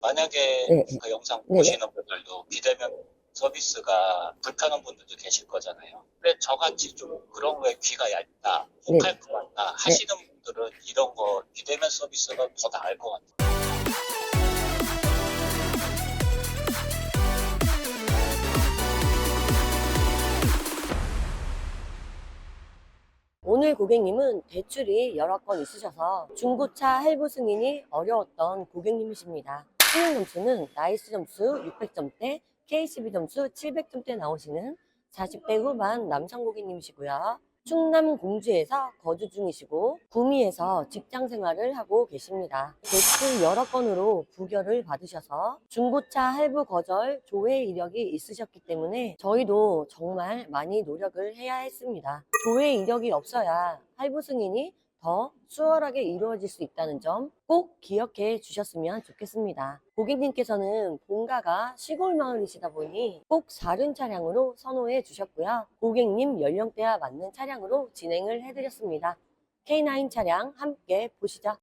만약에 네, 네. 그 영상 네, 보시는 분들도 비대면 서비스가 불편한 분들도 계실 거잖아요. 근데 저같이 좀 그런 거에 귀가 얇다, 네. 혹할 것 같다 하시는 분들은 이런 거 비대면 서비스가 더 나을 것 같아요. 오늘 고객님은 대출이 여러 건 있으셔서 중고차 할부 승인이 어려웠던 고객님이십니다. 승인 점수는 나이스 점수 600점대, KCB 점수 700점대 나오시는 40대 후반 남성 고객님이시고요. 충남 공주에서 거주 중이시고 구미에서 직장 생활을 하고 계십니다. 대출 여러 건으로 부결을 받으셔서 중고차 할부 거절 조회 이력이 있으셨기 때문에 저희도 정말 많이 노력을 해야 했습니다. 조회 이력이 없어야 할부 승인이 더 수월하게 이루어질 수 있다는 점 꼭 기억해 주셨으면 좋겠습니다. 고객님께서는 본가가 시골 마을이시다 보니 꼭 사륜 차량으로 선호해 주셨고요. 고객님 연령대와 맞는 차량으로 진행을 해드렸습니다. K9 차량 함께 보시죠.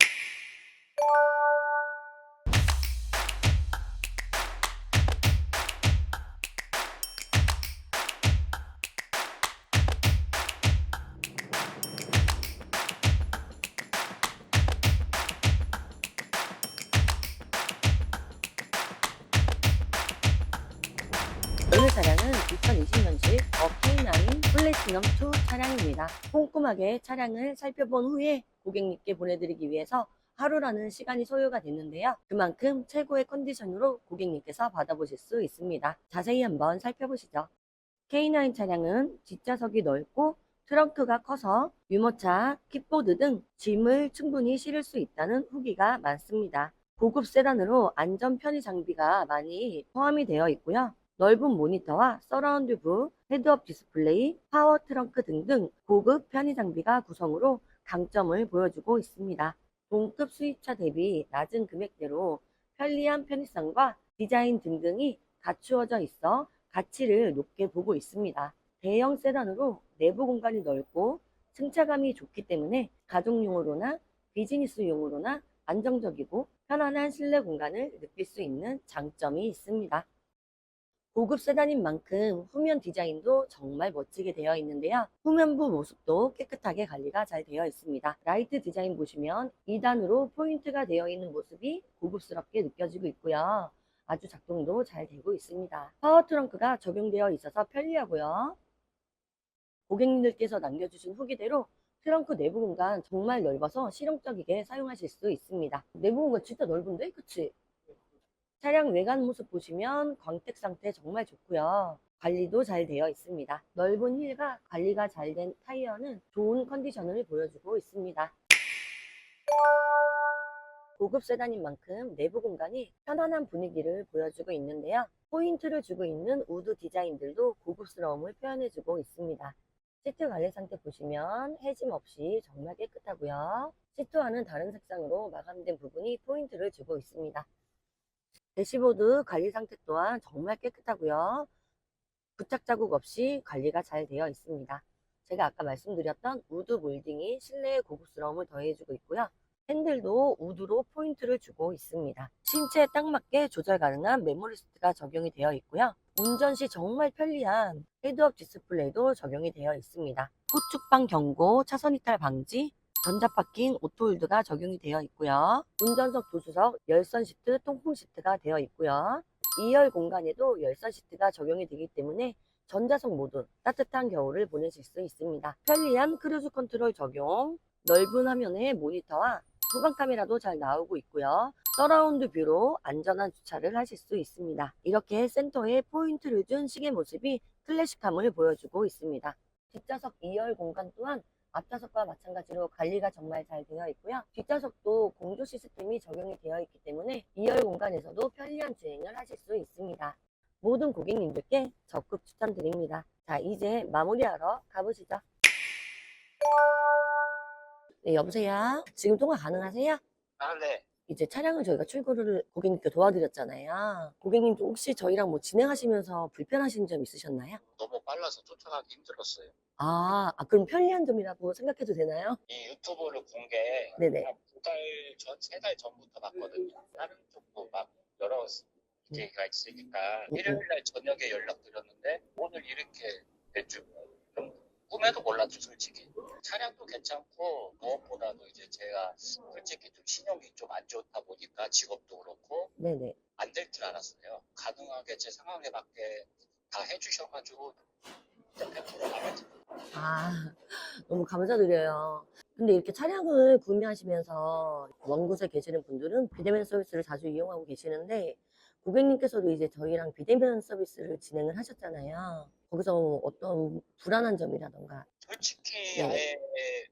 어K9 플래티넘 2 차량입니다. 꼼꼼하게 차량을 살펴본 후에 고객님께 보내드리기 위해서 하루라는 시간이 소요가 됐는데요. 그만큼 최고의 컨디션으로 고객님께서 받아보실 수 있습니다. 자세히 한번 살펴보시죠. K9 차량은 뒷좌석이 넓고 트렁크가 커서 유모차, 킥보드 등 짐을 충분히 실을 수 있다는 후기가 많습니다. 고급 세단으로 안전 편의 장비가 많이 포함이 되어 있고요. 넓은 모니터와 서라운드 뷰, 헤드업 디스플레이, 파워 트렁크 등등 고급 편의 장비가 구성으로 강점을 보여주고 있습니다. 동급 수입차 대비 낮은 금액대로 편리한 편의성과 디자인 등등이 갖추어져 있어 가치를 높게 보고 있습니다. 대형 세단으로 내부 공간이 넓고 승차감이 좋기 때문에 가족용으로나 비즈니스용으로나 안정적이고 편안한 실내 공간을 느낄 수 있는 장점이 있습니다. 고급 세단인 만큼 후면 디자인도 정말 멋지게 되어 있는데요. 후면부 모습도 깨끗하게 관리가 잘 되어 있습니다. 라이트 디자인 보시면 2단으로 포인트가 되어 있는 모습이 고급스럽게 느껴지고 있고요. 아주 작동도 잘 되고 있습니다. 파워 트렁크가 적용되어 있어서 편리하고요. 고객님들께서 남겨주신 후기대로 트렁크 내부 공간 정말 넓어서 실용적이게 사용하실 수 있습니다. 내부 공간 진짜 넓은데? 그치? 차량 외관 모습 보시면 광택 상태 정말 좋고요. 관리도 잘 되어 있습니다. 넓은 휠과 관리가 잘 된 타이어는 좋은 컨디션을 보여주고 있습니다. 고급 세단인 만큼 내부 공간이 편안한 분위기를 보여주고 있는데요. 포인트를 주고 있는 우드 디자인들도 고급스러움을 표현해주고 있습니다. 시트 관리 상태 보시면 해짐 없이 정말 깨끗하고요. 시트와는 다른 색상으로 마감된 부분이 포인트를 주고 있습니다. 대시보드 관리 상태 또한 정말 깨끗하고요. 부착 자국 없이 관리가 잘 되어 있습니다. 제가 아까 말씀드렸던 우드 몰딩이 실내의 고급스러움을 더해주고 있고요. 핸들도 우드로 포인트를 주고 있습니다. 신체에 딱 맞게 조절 가능한 메모리스트가 적용이 되어 있고요. 운전 시 정말 편리한 헤드업 디스플레이도 적용이 되어 있습니다. 후축방 경고, 차선 이탈 방지, 전자파킹 오토홀드가 적용이 되어 있고요. 운전석 조수석 열선 시트, 통풍 시트가 되어 있고요. 2열 공간에도 열선 시트가 적용이 되기 때문에 전자석 모드 따뜻한 겨울을 보내실 수 있습니다. 편리한 크루즈 컨트롤 적용, 넓은 화면의 모니터와 후방 카메라도 잘 나오고 있고요. 서라운드 뷰로 안전한 주차를 하실 수 있습니다. 이렇게 센터에 포인트를 준 시계 모습이 클래식함을 보여주고 있습니다. 뒷좌석 2열 공간 또한 앞좌석과 마찬가지로 관리가 정말 잘 되어 있고요. 뒷좌석도 공조 시스템이 적용이 되어 있기 때문에 2열 공간에서도 편리한 주행을 하실 수 있습니다. 모든 고객님들께 적극 추천드립니다. 자, 이제 마무리하러 가보시죠. 네, 여보세요? 지금 통화 가능하세요? 아, 네. 이제 차량을 저희가 출고를 고객님께 도와드렸잖아요. 고객님도 혹시 저희랑 뭐 진행하시면서 불편하신 점 있으셨나요? 너무 빨라서 쫓아가기 힘들었어요. 아, 아, 그럼 편리한 점이라고 생각해도 되나요? 이 유튜브를 본게 네네. 두달 전, 세 달 전부터 봤거든요. 다른 쪽도 막 여러 얘기가 있으니까 음. 일요일날 저녁에 연락드렸는데 오늘 이렇게 좀 꿈에도 몰랐죠 솔직히 차량도 괜찮고 무엇보다도 이제 제가 솔직히 좀 신용이 좀 안 좋다 보니까 직업도 그렇고 네네. 안 될 줄 알았어요 가능하게 제 상황에 맞게 다 해주셔가지고 아, 너무 감사드려요. 근데 이렇게 차량을 구매하시면서 먼 곳에 계시는 분들은 비대면 서비스를 자주 이용하고 계시는데 고객님께서도 이제 저희랑 비대면 서비스를 진행을 하셨잖아요. 거기서 어떤 불안한 점이라던가 솔직히 네. 아예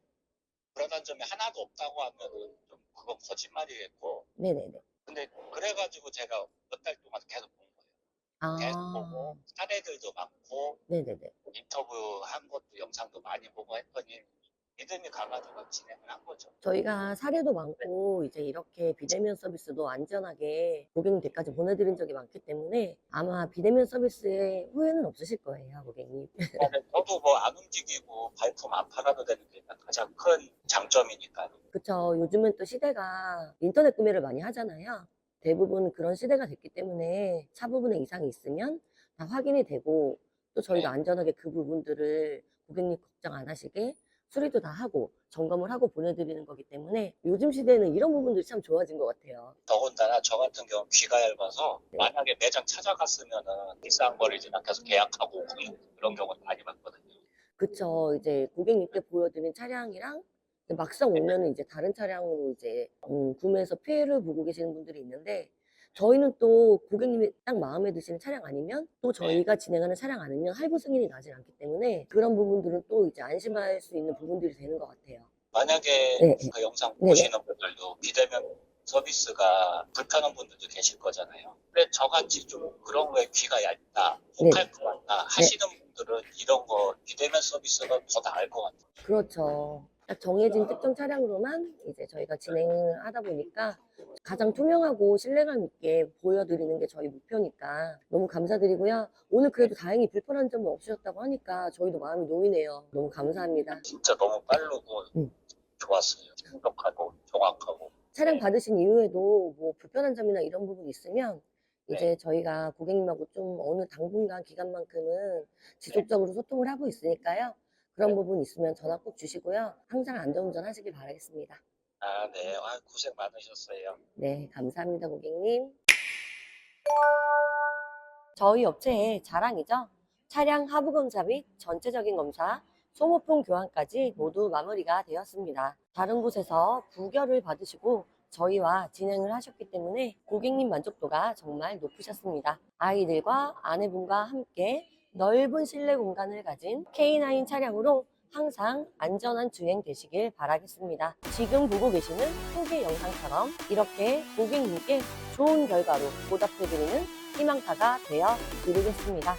불안한 점이 하나도 없다고 하면은 좀 그건 거짓말이겠고 네네네. 근데 그래가지고 제가 몇 달 동안 계속. 계속 보고 아, 사례들도 많고 네네네. 인터뷰 한 것도 영상도 많이 보고 했더니 믿음이 가가지고 진행을 한 거죠. 저희가 사례도 많고 이제 이렇게 비대면 서비스도 안전하게 고객님 댁까지 보내드린 적이 많기 때문에 아마 비대면 서비스에 후회는 없으실 거예요, 고객님. 근데 저도 뭐 안 움직이고 발품 안 팔아도 되는 게 가장 큰 장점이니까요. 그쵸. 요즘은 또 시대가 인터넷 구매를 많이 하잖아요. 대부분 그런 시대가 됐기 때문에 차 부분에 이상이 있으면 다 확인이 되고 또 저희도 네. 안전하게 그 부분들을 고객님 걱정 안 하시게 수리도 다 하고 점검을 하고 보내드리는 거기 때문에 요즘 시대에는 이런 부분들이 참 좋아진 것 같아요. 더군다나 저 같은 경우 귀가 얇아서 네. 만약에 매장 찾아갔으면은 비싼 거를 이제 계속 계약하고 그런 경우는 많이 봤거든요. 그쵸. 이제 고객님께 보여드린 차량이랑 막상 오면은 이제 다른 차량으로 이제 음, 구매해서 피해를 보고 계시는 분들이 있는데 저희는 또 고객님이 딱 마음에 드시는 차량 아니면 또 저희가 진행하는 차량 아니면 할부 승인이 나질 않기 때문에 그런 부분들은 또 이제 안심할 수 있는 부분들이 되는 것 같아요. 만약에 네, 네. 그 영상 네, 보시는 분들도 비대면 서비스가 불편한 분들도 계실 거잖아요. 근데 저같이 좀 그런 거에 귀가 얇다, 네. 혹할 것 같다 하시는 분들은 이런 거 비대면 서비스가 더 나을 것 같아요. 그렇죠. 딱 정해진 특정 차량으로만 이제 저희가 진행을 하다 보니까 가장 투명하고 신뢰감 있게 보여드리는 게 저희 목표니까 너무 감사드리고요. 오늘 그래도 다행히 불편한 점은 없으셨다고 하니까 저희도 마음이 놓이네요. 너무 감사합니다. 진짜 너무 빠르고 음. 좋았어요. 신속하고 정확하고. 차량 받으신 이후에도 뭐 불편한 점이나 이런 부분이 있으면 이제 저희가 고객님하고 좀 어느 당분간 기간만큼은 지속적으로 소통을 하고 있으니까요. 그런 네. 부분 있으면 전화 꼭 주시고요. 항상 안전운전 하시길 바라겠습니다. 아, 네. 아, 고생 많으셨어요. 네, 감사합니다, 고객님. 저희 업체의 자랑이죠. 차량 하부 검사 및 전체적인 검사, 소모품 교환까지 모두 마무리가 되었습니다. 다른 곳에서 부결을 받으시고 저희와 진행을 하셨기 때문에 고객님 만족도가 정말 높으셨습니다. 아이들과 아내분과 함께 넓은 실내 공간을 가진 K9 차량으로 항상 안전한 주행 되시길 바라겠습니다. 지금 보고 계시는 후기 영상처럼 이렇게 고객님께 좋은 결과로 보답해드리는 희망타가 되어 드리겠습니다.